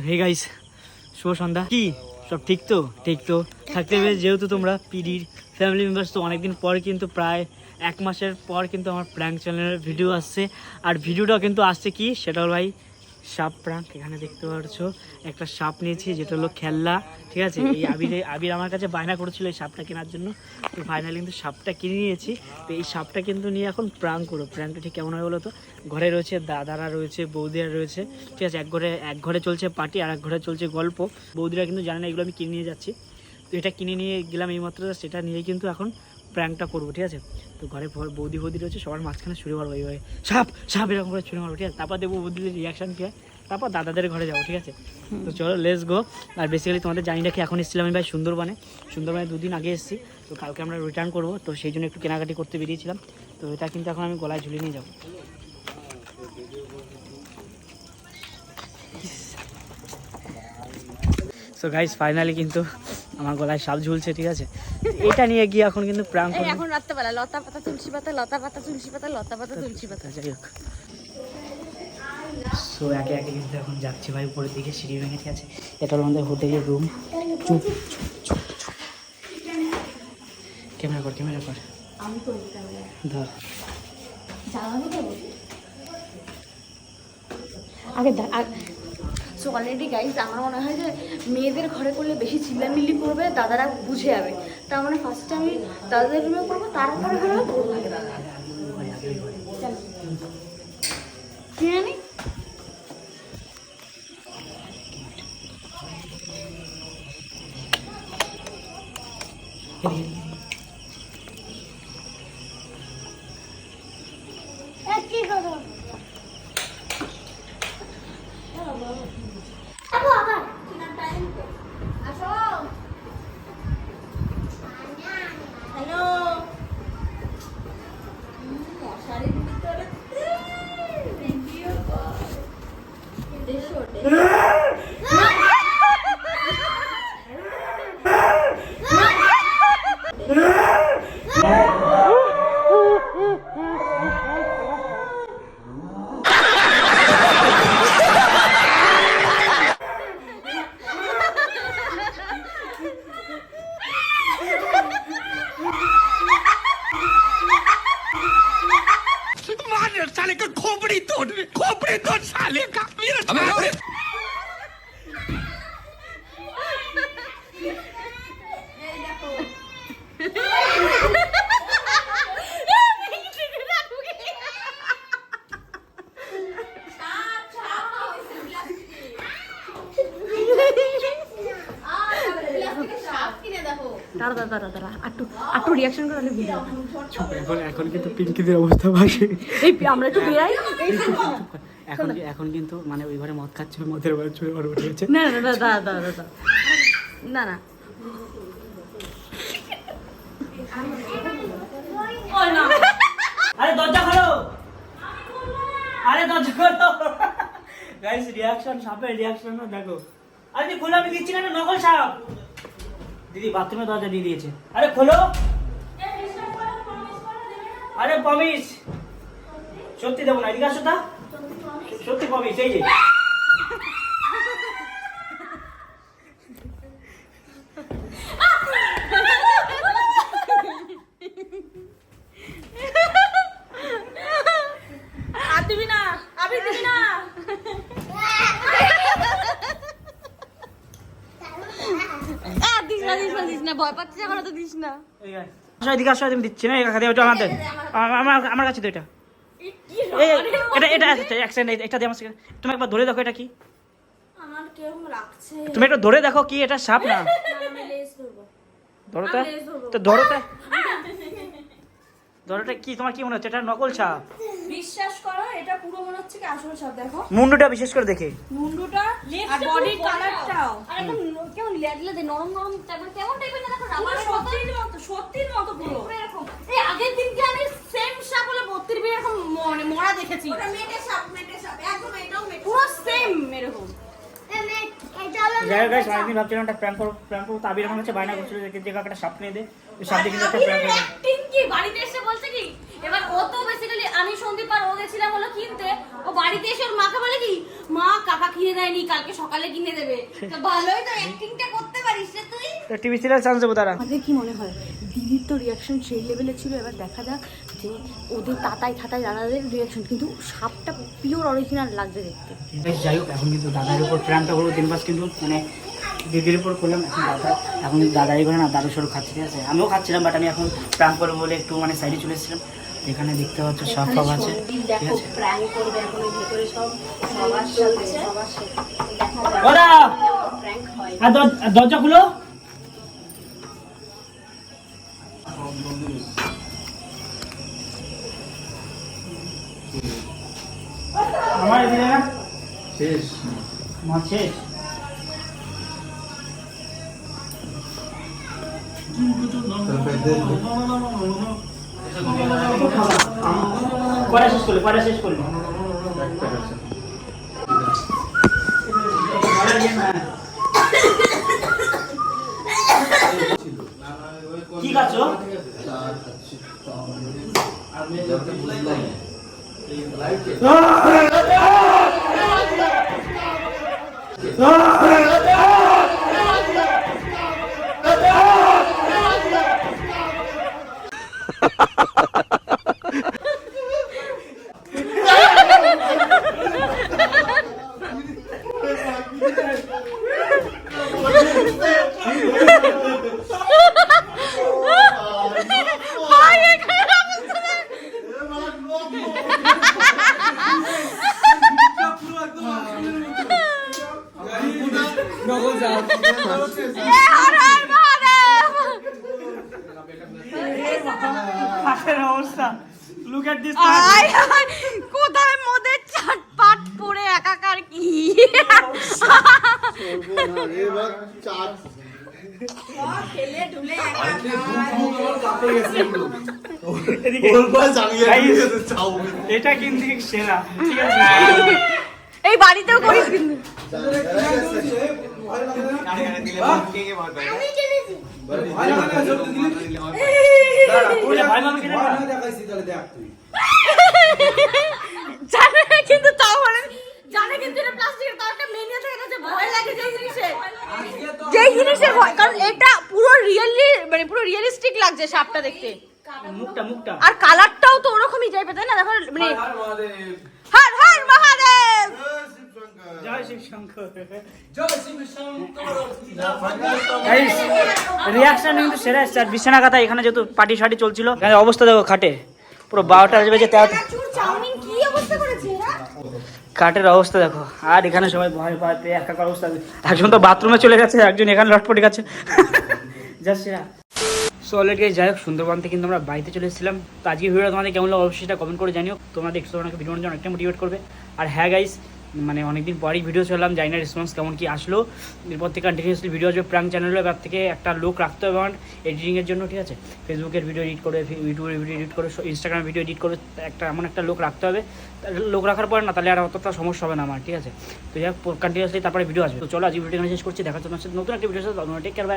Hey guys শুভ সন্ধ্যা কি সব ঠিক তো? ঠিক তো? থাকতে পেরে যেহেতু তোমরা পিডির ফ্যামিলি মেম্বার্স তো অনেকদিন পর কিন্তু প্রায় এক মাসের পর কিন্তু আমার প্র্যাঙ্ক চ্যানেলের ভিডিও আসছে। আর ভিডিওটা কিন্তু আসছে কি? সেটা হলো ভাই সাপ প্রাঙ্ক এখানে দেখতে পাচ্ছ একটা সাপ নিয়েছি, যেটা হলো খেলনা, ঠিক আছে? এই আবির আবির আমার কাছে বায়না করেছিল এই সাপটা কেনার জন্য। তো ফাইনালি কিন্তু সাপটা কিনে নিয়েছি। তো এই সাপটা কিন্তু নিয়ে এখন প্রাঙ্ক করো। প্রাঙ্কটা ঠিক কেমন হয় বলো তো? ঘরে রয়েছে দাদারা রয়েছে, বৌদিরা রয়েছে, ঠিক আছে? এক ঘরে এক ঘরে চলছে পার্টি আর এক ঘরে চলছে গল্প। বৌদিরা কিন্তু জানে না এগুলো আমি কিনে নিয়ে যাচ্ছি। তো এটা কিনে নিয়ে গেলাম এইমাত্র, সেটা নিয়ে কিন্তু এখন প্র্যাঙ্কটা করব, ঠিক আছে? তো ঘরে বৌদি বৌদি রয়েছে, সবার মাঝখানে ছুড়ে মারবো এইভাবে সাপ সাপ এরকম করে ছুড়ে মারবো, ঠিক আছে? তারপর দেখব বৌদিদের রিয়াকশান কী হয়? তারপর দাদাদের ঘরে যাব, ঠিক আছে? তো চলো লেস গো আর বেসিক্যালি তোমাদের জানি রাখি এখন এসেছিলাম আমি ভাই সুন্দরবনে। সুন্দরবনে দুদিন আগে এসেছি, তো কালকে আমরা রিটার্ন করব, তো সেই জন্য একটু কেনাকাটি করতে বেরিয়েছিলাম। তো এটা কিন্তু এখন আমি গলায় ঝুলিয়ে নিয়ে যাব। সো গাইস ফাইনালি কিন্তু আমার গলায় সাপ ঝুলছে ঠিক আছে? এটা নিয়ে গিয়ে এখন কিন্তু প্রাণ এখন রাত্রেবেলা লতা পাতা তুলসী পাতা লতা পাতা তুলসী পাতা লতা পাতা তুলসী পাতা। যাই হোক। সো একে একে কিন্তু এখন যাচ্ছি ভাই উপরের দিকে সিঁড়ি ভেঙে ঠিক আছে? এটা হলো আমাদের হোটেলের রুম চুপ চুপ চুপ চুপ। ক্যামেরা কর ক্যামেরা কর। ধর। আগ- সো অলরেডি গাইজ আমার মনে হয় যে মেয়েদের ঘরে করলে বেশি চিল্লামিল্লি করবে দাদারা বুঝে যাবে তার মানে ফার্স্টে আমি দাদাদের রুমে করব তারপরে ঘরে করব এদিকে, এদিকে। Deixou, deixou. खोपड़ी तोड़ खोपड़ी तोड़ साले का দাঁড়া দাঁড়া দাঁড়া দাঁড়া একটু একটু রিয়াকশন করে আমি এখন এখন কিন্তু পিঙ্কিদের অবস্থা বাসে এই আমরা একটু বেরাই এখন এখন কিন্তু মানে ওই ঘরে মদ খাচ্ছিল মদের ঘরে চলে ঘরে উঠে না না না দাঁড়া দাঁড়া দাঁড়া না না। আরে দরজা খোলো। আরে দরজা খোলো। গাইস রিয়াকশন সাপের রিয়াকশন দেখো। আরে তুই আমি দিচ্ছি না নকল সাপ। দিদি বাথরুমে দরজা দিয়ে দিয়েছে। আরে খোলো। আরে প্রমিস সত্যি দেবো না, এদিকে আসো তা। সত্যি প্রমিস এই যে আর দিবি না আমি দিবি না আর দিস না দিস না দিস না ভয় পাচ্ছিস এখন তো দিস না। আসো এদিকে আসো তুমি দিচ্ছি না কাকা দিয়ে ওটা আমাদের আমার আমার কাছে তো এটা এই এটা এটা আছে এক সেকেন্ড এটা দিয়ে আমার। তুমি একবার ধরে দেখো এটা কি। তুমি একটু ধরে দেখো কি এটা সাপ না। আমি লেস ধরবো। ধরো তো। তো ধরো তো। ধরোটা কি তোমার কি মনে হচ্ছে? এটা নকল সাপ। বিশ্বাস করো এটা পুরো মনে হচ্ছে কি আসল সব দেখো। মুন্ডুটা বিশেষ করে দেখে। মুন্ডুটা আর বডি কালারটাও আর একদম কেমন লেদলে দে নরম নরম তারপরে কেমন টাইপের না দেখো রাবার সত্যির মতো সত্যির মতো পুরো। এরকম। এই আগের দিন কি আমি সেম সাপলে 32 বিয়ে এরকম মনে মরা দেখেছি। ওটা মেটে সাপ মেটে সাপ। একদম এটাও মেটে পুরো সেম এরকম। ভাবছিলাম একটা প্র্যাঙ্ক করব এখন হচ্ছে বাইনা করছিল যে কাকাটা সাপ নিয়ে দে। সাপ দেখে একটা কি? বাড়িতে এসে বলছে কি এবার ও তো বেসিক্যালি আমি সন্দীপ আর ও গেছিলাম হলো কিনতে। ও বাড়িতে এসে ওর মাকে বলে কি মা কাকা কিনে দেয়নি কালকে সকালে কিনে দেবে। তো ভালোই তো অ্যাক্টিংটা করতে পারিস রে তুই। তো টিভি সিরিয়াল চান্স দেবো তারা আমাদের কি মনে হয় দিদির তো রিয়াকশন সেই লেভেলে ছিল এবার দেখা যাক যে ওদের তাতাই থাতাই দাদাদের রিয়াকশন কিন্তু সাপটা পিওর অরিজিনাল লাগছে দেখতে। বেশ যাই হোক এখন কিন্তু দাদার উপর প্রাণটা হলো তিন মাস কিন্তু মানে দিদির উপর করলাম এখন দাদা এখন দাদাই করে না দাদু সরু খাচ্ছে ঠিক আছে? আমিও খাচ্ছিলাম বাট আমি এখন প্র্যাঙ্ক করব বলে একটু মানে সাইডে চলে এসেছিলাম। এখানে দেখতে পাচ্ছ আছে ঠিক আছে সব সবার সাথে সবার সাথে দেখা যাক ওরা প্র্যাঙ্ক হয় আর দর- আর দরজা খুলো আমার শেষ মাছ শেষ পরে শেষ করলে পরে শেষ করলে। কি খাচ্ছ? লুক এট দিস কোথায় মদের চাটপাট পড়ে একাকার কি? এটা কিন্তু সেরা ঠিক আছে? এই বাড়িতেও করিস। কিন্তু। জানে তাও জানে কিন্তু এটা প্লাস্টিকের তাও একটা মেনিয়া থেকে ভয় লাগে যে ভয় কারণ এটা পুরো রিয়েলি মানে পুরো রিয়েলিস্টিক লাগছে সাপটা দেখতে। মুখটা মুখটা। আর কালারটাও তো ওরকমই যাইবে তাই না দেখো মানে হর হর মহাদেব জয় শিব শঙ্কর গাইস রিয়াকশন কিন্তু সেরা এসছে। আর বিছানা কথা এখানে যেহেতু পার্টি শার্টি চলছিল এখানে অবস্থা দেখো খাটে। পুরো বারোটা বেজে তেরো চাউমিন কি অবস্থা দেখো। আর এখানে সবাই ভয় ভয় পেয়ে একাকার অবস্থা একজন তো বাথরুমে চলে গেছে একজন এখানে লটপটে গেছে। যা সেরা। সো অলরেডি যাই হোক সুন্দরবন থেকে কিন্তু আমরা বাড়িতে চলে এসেছিলাম। তো আজকে ভিডিওটা তোমাদের কেমন লাগল অবশ্যই সেটা কমেন্ট করে জানিও। তোমাদের দেখছ তোমাকে ভিডিও জন্য অনেকটা মোটিভেট করবে। আর হ্যাঁ গাইস মানে অনেকদিন পরেই ভিডিও চললাম, জানি না রেসপন্স কেমন কি আসলো। এরপর থেকে কন্টিনিউসলি ভিডিও আসবে প্রাঙ্ক চ্যানেলে এবার থেকে একটা লোক রাখতে হবে আমার এডিটিংয়ের জন্য, ঠিক আছে? ফেসবুকের ভিডিও এডিট করে ইউটিউবের ভিডিও এডিট করে ইনস্টাগ্রাম ভিডিও এডিট করে একটা এমন একটা লোক রাখতে হবে। লোক রাখার পর না, তাহলে আর অতটা সমস্যা হবে না আমার, ঠিক আছে? তো যাই কন্টিনিউসলি তারপরে ভিডিও আসবে। তো চলো, আজকে ভিডিও শেষ করছি, দেখার জন্য নতুন একটা ভিডিও সাথে টেক কেয়ার